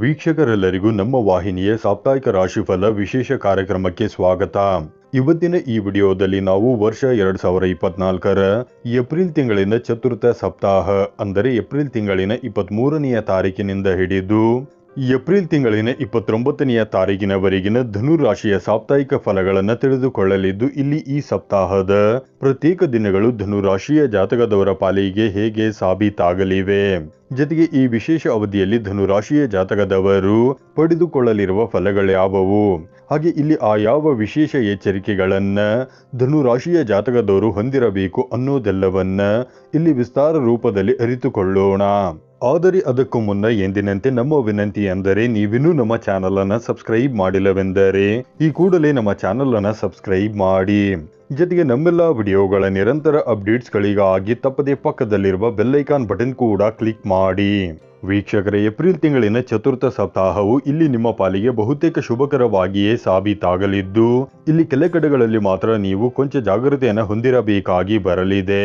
ವೀಕ್ಷಕರೆಲ್ಲರಿಗೂ ನಮ್ಮ ವಾಹಿನಿಯ ಸಾಪ್ತಾಹಿಕ ರಾಶಿಫಲ ವಿಶೇಷ ಕಾರ್ಯಕ್ರಮಕ್ಕೆ ಸ್ವಾಗತ. ಇವತ್ತಿನ ಈ ವಿಡಿಯೋದಲ್ಲಿ ನಾವು ವರ್ಷ ಎರಡ್ ಸಾವಿರ ಇಪ್ಪತ್ನಾಲ್ಕರ ಏಪ್ರಿಲ್ ತಿಂಗಳಿನ ಚತುರ್ಥ ಸಪ್ತಾಹ, ಅಂದರೆ ಏಪ್ರಿಲ್ ತಿಂಗಳಿನ ಇಪ್ಪತ್ತ್ ಮೂರನೆಯ ತಾರೀಕಿನಿಂದ ಹಿಡಿದು ಏಪ್ರಿಲ್ ತಿಂಗಳಿನ ಇಪ್ಪತ್ತೊಂಬತ್ತನೆಯ ತಾರೀಕಿನವರೆಗಿನ ಧನು ರಾಶಿಯ ಸಾಪ್ತಾಹಿಕ ಫಲಗಳನ್ನು ತಿಳಿದುಕೊಳ್ಳಲಿದ್ದು, ಇಲ್ಲಿ ಈ ಸಪ್ತಾಹದ ಪ್ರತ್ಯೇಕ ದಿನಗಳು ಧನು ರಾಶಿಯ ಜಾತಕದವರ ಪಾಲಿಗೆ ಹೇಗೆ ಸಾಬೀತಾಗಲಿವೆ. ಜೊತೆಗೆ ಈ ವಿಶೇಷ ಅವಧಿಯಲ್ಲಿ ಧನುರಾಶಿಯ ಜಾತಕದವರು ಪಡೆದುಕೊಳ್ಳಲಿರುವ ಫಲಗಳ್ಯಾವವು? ಹಾಗೆ ಇಲ್ಲಿ ಆ ಯಾವ ವಿಶೇಷ ಎಚ್ಚರಿಕೆಗಳನ್ನ ಧನುರಾಶಿಯ ಜಾತಕದವರು ಹೊಂದಿರಬೇಕು ಅನ್ನೋದೆಲ್ಲವನ್ನ ಇಲ್ಲಿ ವಿಸ್ತಾರ ರೂಪದಲ್ಲಿ ಅರಿತುಕೊಳ್ಳೋಣ. ಆದರೆ ಅದಕ್ಕೂ ಮುನ್ನ ಎಂದಿನಂತೆ ನಮ್ಮ ವಿನಂತಿ ಅಂದರೆ ನೀವಿನ್ನೂ ನಮ್ಮ ಚಾನಲ್ ಅನ್ನ ಸಬ್ಸ್ಕ್ರೈಬ್ ಮಾಡಿಲ್ಲವೆಂದರೆ ಈ ಕೂಡಲೇ ನಮ್ಮ ಚಾನಲ್ ಅನ್ನ ಸಬ್ಸ್ಕ್ರೈಬ್ ಮಾಡಿ. ಜೊತೆಗೆ ನಮ್ಮೆಲ್ಲ ವಿಡಿಯೋಗಳ ನಿರಂತರ ಅಪ್ಡೇಟ್ಸ್ಗಳಿಗಾಗಿ ತಪ್ಪದೇ ಪಕ್ಕದಲ್ಲಿರುವ ಬೆಲ್ಲೈಕಾನ್ ಬಟನ್ ಕೂಡ ಕ್ಲಿಕ್ ಮಾಡಿ. ವೀಕ್ಷಕರ, ಏಪ್ರಿಲ್ ತಿಂಗಳಿನ ಚತುರ್ಥ ಸಪ್ತಾಹವು ಇಲ್ಲಿ ನಿಮ್ಮ ಪಾಲಿಗೆ ಬಹುತೇಕ ಶುಭಕರವಾಗಿಯೇ ಸಾಬೀತಾಗಲಿದ್ದು, ಇಲ್ಲಿ ಕೆಲ ಕಡೆಗಳಲ್ಲಿ ಮಾತ್ರ ನೀವು ಕೊಂಚ ಜಾಗೃತೆಯನ್ನು ಹೊಂದಿರಬೇಕಾಗಿ ಬರಲಿದೆ.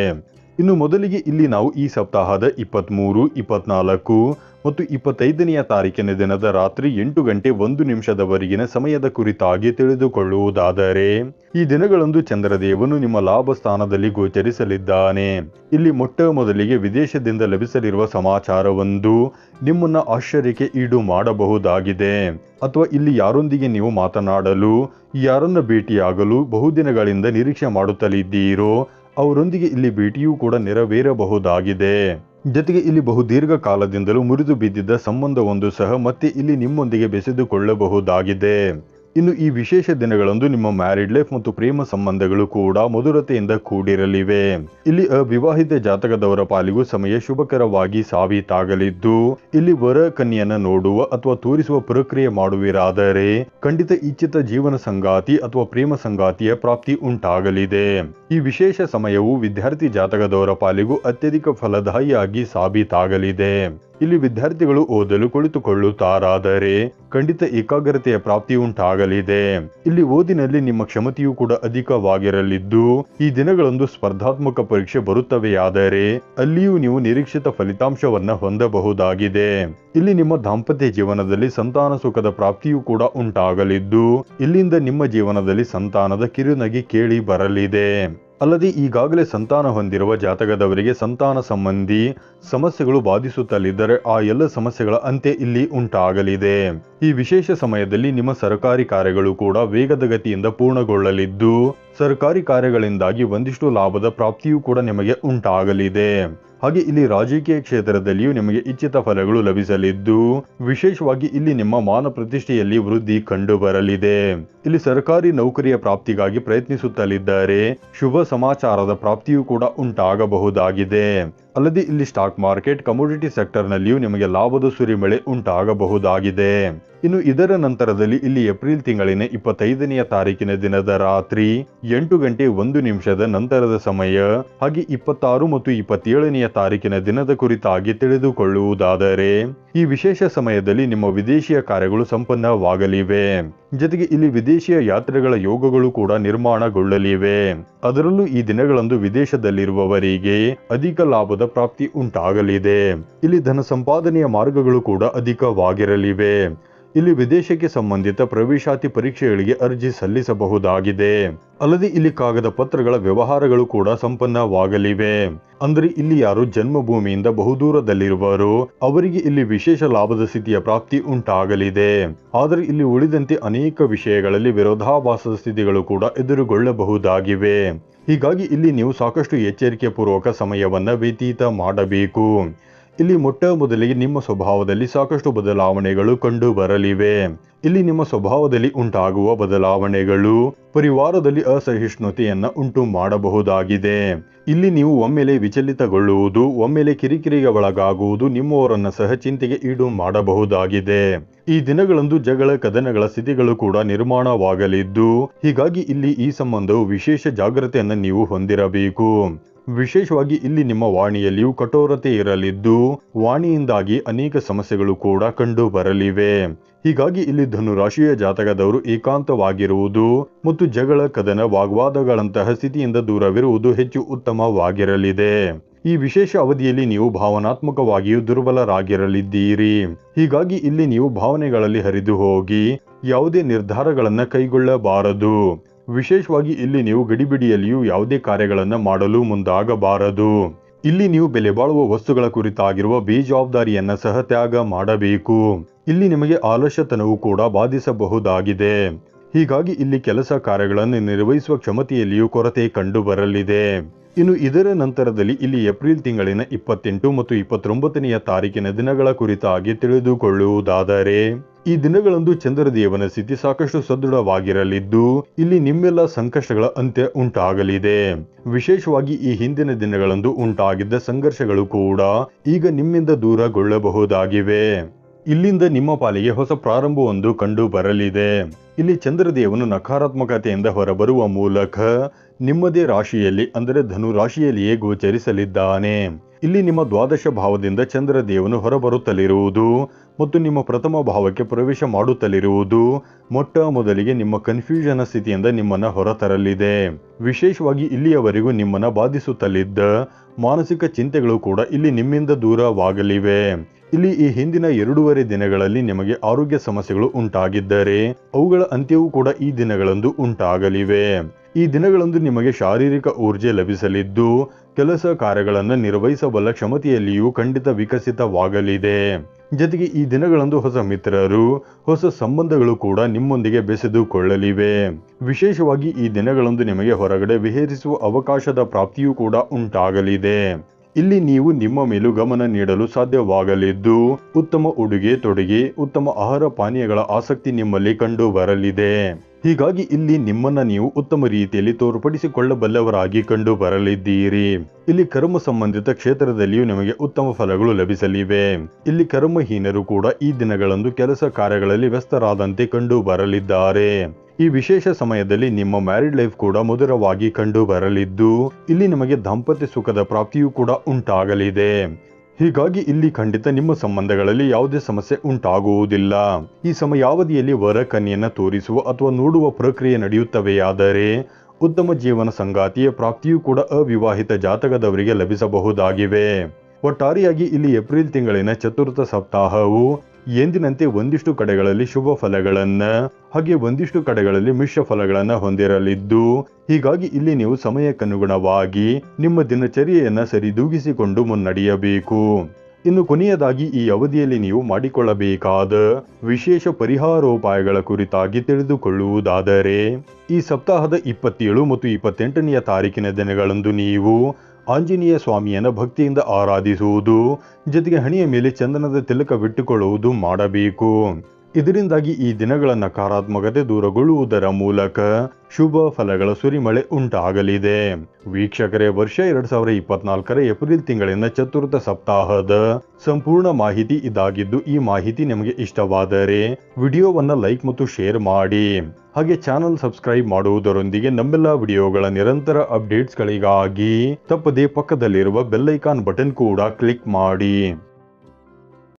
ಇನ್ನು ಮೊದಲಿಗೆ ಇಲ್ಲಿ ನಾವು ಈ ಸಪ್ತಾಹದ ಇಪ್ಪತ್ತ್ಮೂರು ಇಪ್ಪತ್ನಾಲ್ಕು ಮತ್ತು ಇಪ್ಪತ್ತೈದನೆಯ ತಾರೀಕಿನ ದಿನದ ರಾತ್ರಿ ಎಂಟು ಗಂಟೆ ಒಂದು ನಿಮಿಷದವರೆಗಿನ ಸಮಯದ ಕುರಿತಾಗಿ ತಿಳಿದುಕೊಳ್ಳುವುದಾದರೆ, ಈ ದಿನಗಳಂದು ಚಂದ್ರದೇವನು ನಿಮ್ಮ ಲಾಭ ಸ್ಥಾನದಲ್ಲಿ ಗೋಚರಿಸಲಿದ್ದಾನೆ. ಇಲ್ಲಿ ಮೊಟ್ಟ ಮೊದಲಿಗೆ ವಿದೇಶದಿಂದ ಲಭಿಸಲಿರುವ ಸಮಾಚಾರವೊಂದು ನಿಮ್ಮನ್ನ ಆಶ್ಚರ್ಯಕ್ಕೆ ಈಡು ಮಾಡಬಹುದಾಗಿದೆ. ಅಥವಾ ಇಲ್ಲಿ ಯಾರೊಂದಿಗೆ ನೀವು ಮಾತನಾಡಲು, ಯಾರನ್ನ ಭೇಟಿಯಾಗಲು ಬಹುದಿನಗಳಿಂದ ನಿರೀಕ್ಷೆ ಮಾಡುತ್ತಲಿದ್ದೀರೋ ಅವರೊಂದಿಗೆ ಇಲ್ಲಿ ಭೇಟಿಯೂ ಕೂಡ ನೆರವೇರಬಹುದಾಗಿದೆ. ಜೊತೆಗೆ ಇಲ್ಲಿ ಬಹು ದೀರ್ಘ ಕಾಲದಿಂದಲೂ ಮುರಿದು ಬಿದ್ದಿದ್ದ ಸಂಬಂಧವೊಂದು ಸಹ ಮತ್ತೆ ಇಲ್ಲಿ ನಿಮ್ಮೊಂದಿಗೆ ಬೆಸೆದುಕೊಳ್ಳಬಹುದಾಗಿದೆ. ಇನ್ನು ಈ ವಿಶೇಷ ದಿನಗಳಂದು ನಿಮ್ಮ ಮ್ಯಾರಿಡ್ ಲೈಫ್ ಮತ್ತು ಪ್ರೇಮ ಸಂಬಂಧಗಳು ಕೂಡ ಮಧುರತೆಯಿಂದ ಕೂಡಿರಲಿವೆ. ಇಲ್ಲಿ ಅವಿವಾಹಿತ ಜಾತಕದವರ ಪಾಲಿಗೂ ಸಮಯ ಶುಭಕರವಾಗಿ ಸಾಬೀತಾಗಲಿದ್ದು, ಇಲ್ಲಿ ವರ ಕನ್ಯನ ನೋಡುವ ಅಥವಾ ತೋರಿಸುವ ಪ್ರಕ್ರಿಯೆ ಮಾಡುವಿರಾದರೆ ಖಂಡಿತ ಇಚ್ಛಿತ ಜೀವನ ಸಂಗಾತಿ ಅಥವಾ ಪ್ರೇಮ ಸಂಗಾತಿಯ ಪ್ರಾಪ್ತಿ ಉಂಟಾಗಲಿದೆ. ಈ ವಿಶೇಷ ಸಮಯವು ವಿದ್ಯಾರ್ಥಿ ಜಾತಕದವರ ಪಾಲಿಗೂ ಅತ್ಯಧಿಕ ಫಲದಾಯಿಯಾಗಿ ಸಾಬೀತಾಗಲಿದೆ. ಇಲ್ಲಿ ವಿದ್ಯಾರ್ಥಿಗಳು ಓದಲು ಕುಳಿತುಕೊಳ್ಳುತ್ತಾರಾದರೆ ಖಂಡಿತ ಏಕಾಗ್ರತೆಯ ಪ್ರಾಪ್ತಿ ಉಂಟಾಗಲಿದೆ. ಇಲ್ಲಿ ಓದಿನಲ್ಲಿ ನಿಮ್ಮ ಕ್ಷಮತೆಯೂ ಕೂಡ ಅಧಿಕವಾಗಿರಲಿದ್ದು, ಈ ದಿನಗಳಂದು ಸ್ಪರ್ಧಾತ್ಮಕ ಪರೀಕ್ಷೆ ಬರುತ್ತವೆಯಾದರೆ ಅಲ್ಲಿಯೂ ನೀವು ನಿರೀಕ್ಷಿತ ಫಲಿತಾಂಶವನ್ನ ಹೊಂದಬಹುದಾಗಿದೆ. ಇಲ್ಲಿ ನಿಮ್ಮ ದಾಂಪತ್ಯ ಜೀವನದಲ್ಲಿ ಸಂತಾನ ಸುಖದ ಪ್ರಾಪ್ತಿಯೂ ಕೂಡ ಉಂಟಾಗಲಿದ್ದು, ಇಲ್ಲಿಂದ ನಿಮ್ಮ ಜೀವನದಲ್ಲಿ ಸಂತಾನದ ಕಿರುನಗಿ ಕೇಳಿ ಬರಲಿದೆ. ಅಲ್ಲದೆ ಈಗಾಗಲೇ ಸಂತಾನ ಹೊಂದಿರುವ ಜಾತಕದವರಿಗೆ ಸಂತಾನ ಸಂಬಂಧಿ ಸಮಸ್ಯೆಗಳು ಬಾಧಿಸುತ್ತಲಿದ್ದರೆ ಆ ಎಲ್ಲ ಸಮಸ್ಯೆಗಳ ಅಂತ್ಯ ಇಲ್ಲಿ ಉಂಟಾಗಲಿದೆ. ಈ ವಿಶೇಷ ಸಮಯದಲ್ಲಿ ನಿಮ್ಮ ಸರ್ಕಾರಿ ಕಾರ್ಯಗಳು ಕೂಡ ವೇಗದ ಗತಿಯಿಂದ ಪೂರ್ಣಗೊಳ್ಳಲಿದ್ದು, ಸರ್ಕಾರಿ ಕಾರ್ಯಗಳಿಂದಾಗಿ ಒಂದಿಷ್ಟು ಲಾಭದ ಪ್ರಾಪ್ತಿಯೂ ಕೂಡ ನಿಮಗೆ ಉಂಟಾಗಲಿದೆ. ಹಾಗೆ ಇಲ್ಲಿ ರಾಜಕೀಯ ಕ್ಷೇತ್ರದಲ್ಲಿಯೂ ನಿಮಗೆ ಇಚ್ಛಿತ ಫಲಗಳು ಲಭಿಸಲಿದ್ದು, ವಿಶೇಷವಾಗಿ ಇಲ್ಲಿ ನಿಮ್ಮ ಮಾನ ಪ್ರತಿಷ್ಠೆಯಲ್ಲಿ ವೃದ್ಧಿ ಕಂಡು ಬರಲಿದೆ ಇಲ್ಲಿ ಸರ್ಕಾರಿ ನೌಕರಿಯ ಪ್ರಾಪ್ತಿಗಾಗಿ ಪ್ರಯತ್ನಿಸುತ್ತಲಿದ್ದಾರೆ. ಶುಭ ಸಮಾಚಾರದ ಪ್ರಾಪ್ತಿಯೂ ಕೂಡ ಉಂಟಾಗಬಹುದಾಗಿದೆ. ಅಲ್ಲದೆ ಇಲ್ಲಿ ಸ್ಟಾಕ್ ಮಾರ್ಕೆಟ್ ಕಮೋಡಿಟಿ ಸೆಕ್ಟರ್ನಲ್ಲಿಯೂ ನಿಮಗೆ ಲಾಭದ ಸುರಿಮಳೆ ಉಂಟಾಗಬಹುದಾಗಿದೆ. ಇನ್ನು ಇದರ ನಂತರದಲ್ಲಿ ಇಲ್ಲಿ ಏಪ್ರಿಲ್ ತಿಂಗಳಿನ ಇಪ್ಪತ್ತೈದನೆಯ ತಾರೀಕಿನ ದಿನದ ರಾತ್ರಿ, ಎಂಟು ಗಂಟೆ ಒಂದು ನಿಮಿಷದ ನಂತರದ ಸಮಯ, ಹಾಗೆ ಇಪ್ಪತ್ತಾರು ಮತ್ತು ಇಪ್ಪತ್ತೇಳನೆಯ ತಾರೀಕಿನ ದಿನದ ಕುರಿತಾಗಿ ತಿಳಿದುಕೊಳ್ಳುವುದಾದರೆ, ಈ ವಿಶೇಷ ಸಮಯದಲ್ಲಿ ನಿಮ್ಮ ವಿದೇಶಿಯ ಕಾರ್ಯಗಳು ಸಂಪನ್ನವಾಗಲಿವೆ. ಜೊತೆಗೆ ಇಲ್ಲಿ ವಿದೇಶಿಯ ಯಾತ್ರೆಗಳ ಯೋಗಗಳು ಕೂಡ ನಿರ್ಮಾಣಗೊಳ್ಳಲಿವೆ. ಅದರಲ್ಲೂ ಈ ದಿನಗಳಂದು ವಿದೇಶದಲ್ಲಿರುವವರಿಗೆ ಅಧಿಕ ಲಾಭದ ಪ್ರಾಪ್ತಿ ಉಂಟಾಗಲಿದೆ. ಇಲ್ಲಿ ಧನ ಸಂಪಾದನೆಯ ಮಾರ್ಗಗಳು ಕೂಡ ಅಧಿಕವಾಗಿರಲಿವೆ. ಇಲ್ಲಿ ವಿದೇಶಕ್ಕೆ ಸಂಬಂಧಿತ ಪ್ರವೇಶಾತಿ ಪರೀಕ್ಷೆಗಳಿಗೆ ಅರ್ಜಿ ಸಲ್ಲಿಸಬಹುದಾಗಿದೆ. ಅಲ್ಲದೆ ಇಲ್ಲಿ ಕಾಗದ ಪತ್ರಗಳ ವ್ಯವಹಾರಗಳು ಕೂಡ ಸಂಪನ್ನವಾಗಲಿವೆ. ಅಂದರೆ ಇಲ್ಲಿ ಯಾರು ಜನ್ಮಭೂಮಿಯಿಂದ ಬಹುದೂರದಲ್ಲಿರುವರು ಅವರಿಗೆ ಇಲ್ಲಿ ವಿಶೇಷ ಲಾಭದ ಸ್ಥಿತಿಯ ಪ್ರಾಪ್ತಿ ಉಂಟಾಗಲಿದೆ. ಆದರೆ ಇಲ್ಲಿ ಉಳಿದಂತೆ ಅನೇಕ ವಿಷಯಗಳಲ್ಲಿ ವಿರೋಧಾಭಾಸದ ಸ್ಥಿತಿಗಳು ಕೂಡ ಎದುರುಗೊಳ್ಳಬಹುದಾಗಿವೆ. ಹೀಗಾಗಿ ಇಲ್ಲಿ ನೀವು ಸಾಕಷ್ಟು ಎಚ್ಚರಿಕೆ ಪೂರ್ವಕ ಸಮಯವನ್ನು ವ್ಯತೀತ ಮಾಡಬೇಕು. ಇಲ್ಲಿ ಮೊಟ್ಟ ಮೊದಲಿಗೆ ನಿಮ್ಮ ಸ್ವಭಾವದಲ್ಲಿ ಸಾಕಷ್ಟು ಬದಲಾವಣೆಗಳು ಕಂಡು ಬರಲಿವೆ ಇಲ್ಲಿ ನಿಮ್ಮ ಸ್ವಭಾವದಲ್ಲಿ ಉಂಟಾಗುವ ಬದಲಾವಣೆಗಳು ಪರಿವಾರದಲ್ಲಿ ಅಸಹಿಷ್ಣುತೆಯನ್ನ ಉಂಟು ಮಾಡಬಹುದಾಗಿದೆ. ಇಲ್ಲಿ ನೀವು ಒಮ್ಮೆಲೆ ವಿಚಲಿತಗೊಳ್ಳುವುದು, ಒಮ್ಮೆಲೆ ಕಿರಿಕಿರಿಗೆ ಒಳಗಾಗುವುದು ನಿಮ್ಮವರನ್ನ ಸಹ ಚಿಂತೆಗೆ ಈಡು ಮಾಡಬಹುದಾಗಿದೆ. ಈ ದಿನಗಳಂದು ಜಗಳ, ಕದನಗಳ ಸ್ಥಿತಿಗಳು ಕೂಡ ನಿರ್ಮಾಣವಾಗಲಿದ್ದು, ಹೀಗಾಗಿ ಇಲ್ಲಿ ಈ ಸಂಬಂಧವು ವಿಶೇಷ ಜಾಗ್ರತೆಯನ್ನು ನೀವು ಹೊಂದಿರಬೇಕು. ವಿಶೇಷವಾಗಿ ಇಲ್ಲಿ ನಿಮ್ಮ ವಾಣಿಯಲ್ಲಿಯೂ ಕಠೋರತೆ ಇರಲಿದ್ದು, ವಾಣಿಯಿಂದಾಗಿ ಅನೇಕ ಸಮಸ್ಯೆಗಳು ಕೂಡ ಕಂಡು ಬರಲಿವೆ. ಹೀಗಾಗಿ ಇಲ್ಲಿ ಧನು ರಾಶಿಯ ಜಾತಕದವರು ಏಕಾಂತವಾಗಿರುವುದು ಮತ್ತು ಜಗಳ, ಕದನ, ವಾಗ್ವಾದಗಳಂತಹ ಸ್ಥಿತಿಯಿಂದ ದೂರವಿರುವುದು ಹೆಚ್ಚು ಉತ್ತಮವಾಗಿರಲಿದೆ. ಈ ವಿಶೇಷ ಅವಧಿಯಲ್ಲಿ ನೀವು ಭಾವನಾತ್ಮಕವಾಗಿಯೂ ದುರ್ಬಲರಾಗಿರಲಿದ್ದೀರಿ. ಹೀಗಾಗಿ ಇಲ್ಲಿ ನೀವು ಭಾವನೆಗಳಲ್ಲಿ ಹರಿದು ಹೋಗಿ ಯಾವುದೇ ನಿರ್ಧಾರಗಳನ್ನ ಕೈಗೊಳ್ಳಬಾರದು. ವಿಶೇಷವಾಗಿ ಇಲ್ಲಿ ನೀವು ಗಡಿಬಿಡಿಯಲ್ಲಿಯೂ ಯಾವುದೇ ಕಾರ್ಯಗಳನ್ನು ಮಾಡಲು ಮುಂದಾಗಬಾರದು. ಇಲ್ಲಿ ನೀವು ಬೆಲೆ ಬಾಳುವ ವಸ್ತುಗಳ ಕುರಿತಾಗಿರುವ ಬೇಜವಾಬ್ದಾರಿಯನ್ನ ಸಹ ತ್ಯಾಗ ಮಾಡಬೇಕು. ಇಲ್ಲಿ ನಿಮಗೆ ಆಲಸ್ಯತನವು ಕೂಡ ಬಾಧಿಸಬಹುದಾಗಿದೆ. ಹೀಗಾಗಿ ಇಲ್ಲಿ ಕೆಲಸ ಕಾರ್ಯಗಳನ್ನು ನಿರ್ವಹಿಸುವ ಕ್ಷಮತೆಯಲ್ಲಿಯೂ ಕೊರತೆ ಕಂಡು ಬರಲಿದೆ ಇನ್ನು ಇದರ ನಂತರದಲ್ಲಿ ಇಲ್ಲಿ ಏಪ್ರಿಲ್ ತಿಂಗಳಿನ ಇಪ್ಪತ್ತೆಂಟು ಮತ್ತು ಇಪ್ಪತ್ತೊಂಬತ್ತನೆಯ ತಾರೀಕಿನ ದಿನಗಳ ಕುರಿತಾಗಿ ತಿಳಿದುಕೊಳ್ಳುವುದಾದರೆ ಈ ದಿನಗಳಂದು ಚಂದ್ರದೇವನ ಸ್ಥಿತಿ ಸಾಕಷ್ಟು ಸದೃಢವಾಗಿರಲಿದ್ದು, ಇಲ್ಲಿ ನಿಮ್ಮೆಲ್ಲ ಸಂಕಷ್ಟಗಳ ಅಂತ್ಯ ಉಂಟಾಗಲಿದೆ. ವಿಶೇಷವಾಗಿ ಈ ಹಿಂದಿನ ದಿನಗಳಂದು ಉಂಟಾಗಿದ್ದ ಸಂಘರ್ಷಗಳು ಕೂಡ ಈಗ ನಿಮ್ಮಿಂದ ದೂರಗೊಳ್ಳಬಹುದಾಗಿವೆ. ಇಲ್ಲಿಂದ ನಿಮ್ಮ ಪಾಲಿಗೆ ಹೊಸ ಪ್ರಾರಂಭವೊಂದು ಕಂಡು ಬರಲಿದೆ. ಇಲ್ಲಿ ಚಂದ್ರದೇವನು ನಕಾರಾತ್ಮಕತೆಯಿಂದ ಹೊರಬರುವ ಮೂಲಕ ನಿಮ್ಮದೇ ರಾಶಿಯಲ್ಲಿ, ಅಂದರೆ ಧನು ರಾಶಿಯಲ್ಲಿಯೇ ಗೋಚರಿಸಲಿದ್ದಾನೆ. ಇಲ್ಲಿ ನಿಮ್ಮ ದ್ವಾದಶ ಭಾವದಿಂದ ಚಂದ್ರದೇವನು ಹೊರಬರುತ್ತಲಿರುವುದು ಮತ್ತು ನಿಮ್ಮ ಪ್ರಥಮ ಭಾವಕ್ಕೆ ಪ್ರವೇಶ ಮಾಡುತ್ತಲಿರುವುದು ಮೊಟ್ಟ ಮೊದಲಿಗೆ ನಿಮ್ಮ ಕನ್ಫ್ಯೂಷನ್ ಸ್ಥಿತಿಯಿಂದ ನಿಮ್ಮನ್ನ ಹೊರತರಲಿದೆ. ವಿಶೇಷವಾಗಿ ಇಲ್ಲಿಯವರೆಗೂ ನಿಮ್ಮನ್ನ ಬಾಧಿಸುತ್ತಲಿದ್ದ ಮಾನಸಿಕ ಚಿಂತೆಗಳು ಕೂಡ ಇಲ್ಲಿ ನಿಮ್ಮಿಂದ ದೂರವಾಗಲಿವೆ. ಇಲ್ಲಿ ಈ ಹಿಂದಿನ ಎರಡೂವರೆ ದಿನಗಳಲ್ಲಿ ನಿಮಗೆ ಆರೋಗ್ಯ ಸಮಸ್ಯೆಗಳು ಉಂಟಾಗಿದ್ದರೆ ಅವುಗಳ ಅಂತ್ಯವೂ ಕೂಡ ಈ ದಿನಗಳಂದು ಉಂಟಾಗಲಿವೆ. ಈ ದಿನಗಳಂದು ನಿಮಗೆ ಶಾರೀರಿಕ ಊರ್ಜೆ ಲಭಿಸಲಿದ್ದು ಕೆಲಸ ಕಾರ್ಯಗಳನ್ನು ನಿರ್ವಹಿಸಬಲ್ಲ ಕ್ಷಮತೆಯಲ್ಲಿಯೂ ಖಂಡಿತ ವಿಕಸಿತವಾಗಲಿದೆ. ಜೊತೆಗೆ ಈ ದಿನಗಳಂದು ಹೊಸ ಮಿತ್ರರು, ಹೊಸ ಸಂಬಂಧಗಳು ಕೂಡ ನಿಮ್ಮೊಂದಿಗೆ ಬೆಸೆದುಕೊಳ್ಳಲಿವೆ. ವಿಶೇಷವಾಗಿ ಈ ದಿನಗಳಂದು ನಿಮಗೆ ಹೊರಗಡೆ ವಿಹರಿಸುವ ಅವಕಾಶದ ಪ್ರಾಪ್ತಿಯೂ ಕೂಡ ಉಂಟಾಗಲಿದೆ. ಇಲ್ಲಿ ನೀವು ನಿಮ್ಮ ಮೇಲೂ ಗಮನ ನೀಡಲು ಸಾಧ್ಯವಾಗಲಿದ್ದು, ಉತ್ತಮ ಉಡುಗೆ ತೊಡುಗೆ, ಉತ್ತಮ ಆಹಾರ ಪಾನೀಯಗಳ ಆಸಕ್ತಿ ನಿಮ್ಮಲ್ಲಿ ಕಂಡು ಬರಲಿದೆ. ಹೀಗಾಗಿ ಇಲ್ಲಿ ನಿಮ್ಮನ್ನ ನೀವು ಉತ್ತಮ ರೀತಿಯಲ್ಲಿ ತೋರ್ಪಡಿಸಿಕೊಳ್ಳಬಲ್ಲವರಾಗಿ ಕಂಡು ಬರಲಿದ್ದೀರಿ. ಇಲ್ಲಿ ಕರ್ಮ ಸಂಬಂಧಿತ ಕ್ಷೇತ್ರದಲ್ಲಿಯೂ ನಿಮಗೆ ಉತ್ತಮ ಫಲಗಳು ಲಭಿಸಲಿವೆ. ಇಲ್ಲಿ ಕರ್ಮಹೀನರು ಕೂಡ ಈ ದಿನಗಳಂದು ಕೆಲಸ ಕಾರ್ಯಗಳಲ್ಲಿ ವ್ಯಸ್ತರಾದಂತೆ ಕಂಡು ಬರಲಿದ್ದಾರೆ. ಈ ವಿಶೇಷ ಸಮಯದಲ್ಲಿ ನಿಮ್ಮ ಮ್ಯಾರಿಡ್ ಲೈಫ್ ಕೂಡ ಮಧುರವಾಗಿ ಕಂಡು ಬರಲಿದ್ದು ಇಲ್ಲಿ ನಿಮಗೆ ದಾಂಪತ್ಯ ಸುಖದ ಪ್ರಾಪ್ತಿಯೂ ಕೂಡ ಉಂಟಾಗಲಿದೆ. ಹೀಗಾಗಿ ಇಲ್ಲಿ ಖಂಡಿತ ನಿಮ್ಮ ಸಂಬಂಧಗಳಲ್ಲಿ ಯಾವುದೇ ಸಮಸ್ಯೆ ಉಂಟಾಗುವುದಿಲ್ಲ. ಈ ಸಮಯಾವಧಿಯಲ್ಲಿ ವರ ಕನ್ಯೆಯನ್ನ ತೋರಿಸುವ ಅಥವಾ ನೋಡುವ ಪ್ರಕ್ರಿಯೆ ನಡೆಯುತ್ತವೆಯಾದರೆ, ಉತ್ತಮ ಜೀವನ ಸಂಗಾತಿಯ ಪ್ರಾಪ್ತಿಯೂ ಕೂಡ ಅವಿವಾಹಿತ ಜಾತಕದವರಿಗೆ ಲಭಿಸಬಹುದಾಗಿವೆ. ಒಟ್ಟಾರೆಯಾಗಿ ಇಲ್ಲಿ ಏಪ್ರಿಲ್ ತಿಂಗಳಿನ ಚತುರ್ಥ ಸಪ್ತಾಹವು ಎಂದಿನಂತೆ ಒಂದಿಷ್ಟು ಕಡೆಗಳಲ್ಲಿ ಶುಭ ಫಲಗಳನ್ನ ಹಾಗೆ ಒಂದಿಷ್ಟು ಕಡೆಗಳಲ್ಲಿ ಮಿಶ್ರ ಫಲಗಳನ್ನ ಹೊಂದಿರಲಿದ್ದು, ಹೀಗಾಗಿ ಇಲ್ಲಿ ನೀವು ಸಮಯಕ್ಕನುಗುಣವಾಗಿ ನಿಮ್ಮ ದಿನಚರ್ಯೆಯನ್ನ ಸರಿದೂಗಿಸಿಕೊಂಡು ಮುನ್ನಡೆಯಬೇಕು. ಇನ್ನು ಕೊನೆಯದಾಗಿ ಈ ಅವಧಿಯಲ್ಲಿ ನೀವು ಮಾಡಿಕೊಳ್ಳಬೇಕಾದ ವಿಶೇಷ ಪರಿಹಾರೋಪಾಯಗಳ ಕುರಿತಾಗಿ ತಿಳಿದುಕೊಳ್ಳುವುದಾದರೆ, ಈ ಸಪ್ತಾಹದ ಇಪ್ಪತ್ತೇಳು ಮತ್ತು ಇಪ್ಪತ್ತೆಂಟನೆಯ ತಾರೀಕಿನ ದಿನಗಳಂದು ನೀವು ಆಂಜನೇಯ ಸ್ವಾಮಿಯನ್ನು ಭಕ್ತಿಯಿಂದ ಆರಾಧಿಸುವುದು ಜೊತೆಗೆ ಹಣೆಯ ಮೇಲೆ ಚಂದನದ ತಿಲಕವಿಟ್ಟುಕೊಳ್ಳುವುದು ಮಾಡಬೇಕು. ಇದರಿಂದಾಗಿ ಈ ದಿನಗಳ ನಕಾರಾತ್ಮಕತೆ ದೂರಗೊಳ್ಳುವುದರ ಮೂಲಕ ಶುಭ ಫಲಗಳ ಸುರಿಮಳೆ ಉಂಟಾಗಲಿದೆ. ವೀಕ್ಷಕರೇ, ವರ್ಷ ಎರಡ್ ಸಾವಿರದ ಇಪ್ಪತ್ನಾಲ್ಕರ ಏಪ್ರಿಲ್ ತಿಂಗಳಿನ ಚತುರ್ಥ ಸಪ್ತಾಹದ ಸಂಪೂರ್ಣ ಮಾಹಿತಿ ಇದಾಗಿದ್ದು, ಈ ಮಾಹಿತಿ ನಿಮಗೆ ಇಷ್ಟವಾದರೆ ವಿಡಿಯೋವನ್ನ ಲೈಕ್ ಮತ್ತು ಶೇರ್ ಮಾಡಿ. ಹಾಗೆ ಚಾನಲ್ ಸಬ್ಸ್ಕ್ರೈಬ್ ಮಾಡುವುದರೊಂದಿಗೆ ನಮ್ಮೆಲ್ಲ ವಿಡಿಯೋಗಳ ನಿರಂತರ ಅಪ್ಡೇಟ್ಸ್ಗಳಿಗಾಗಿ ತಪ್ಪದೇ ಪಕ್ಕದಲ್ಲಿರುವ ಬೆಲ್ಲೈಕಾನ್ ಬಟನ್ ಕೂಡ ಕ್ಲಿಕ್ ಮಾಡಿ.